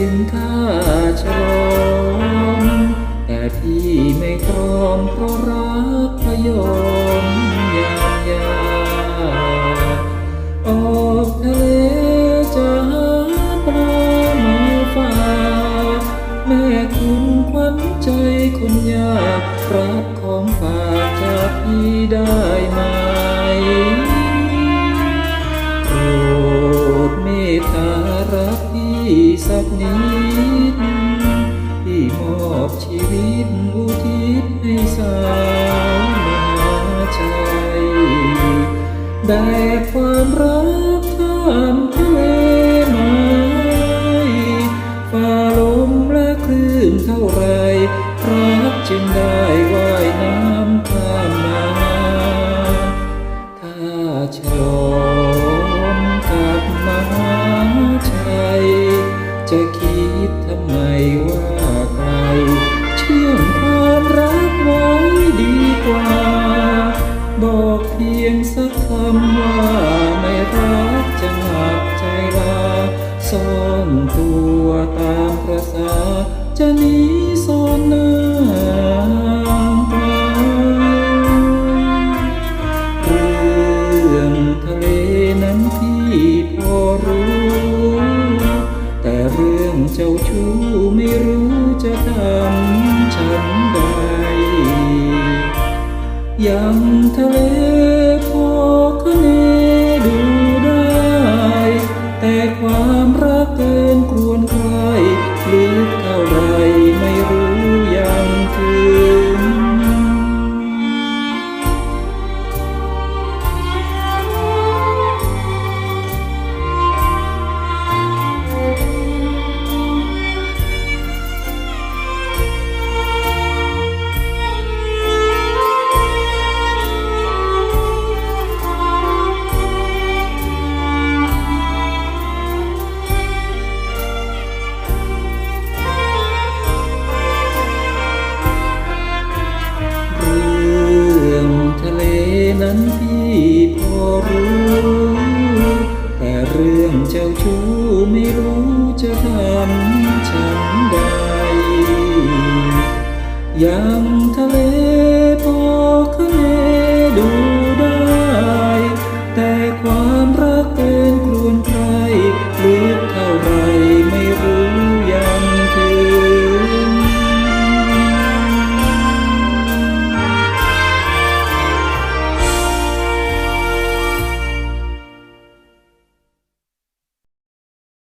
ข้นท่าชลองแต่พี่ไม่ตรองเพราะรักพยองยามยาออกทะเลจะหาปลามาฝากแม่คุณควันใจคนยากรักของฝากจากพี่ได้มา นิดที่มอบชีวิตอุทิศให้สาวมหาชัยแบกความรักข้ามทะเลมาฝ่าลมและคลื่นเท่าไรรักจึงได้ จะคิดทำไมว่าใครเชื่อมความรักไว้ดีกว่า บอกเพียงสักคำว่าไม่รักจะหนักใจลาซ่อนตัวตามประสาจะหนีซ่อน รื่องเจ้าชู้ไม่รู้จะทำฉันใดยังทะเล นั้นพี่พอรู้ แต่เรื่องเจ้าชู้ไม่รู้จะทำฉันใดยัง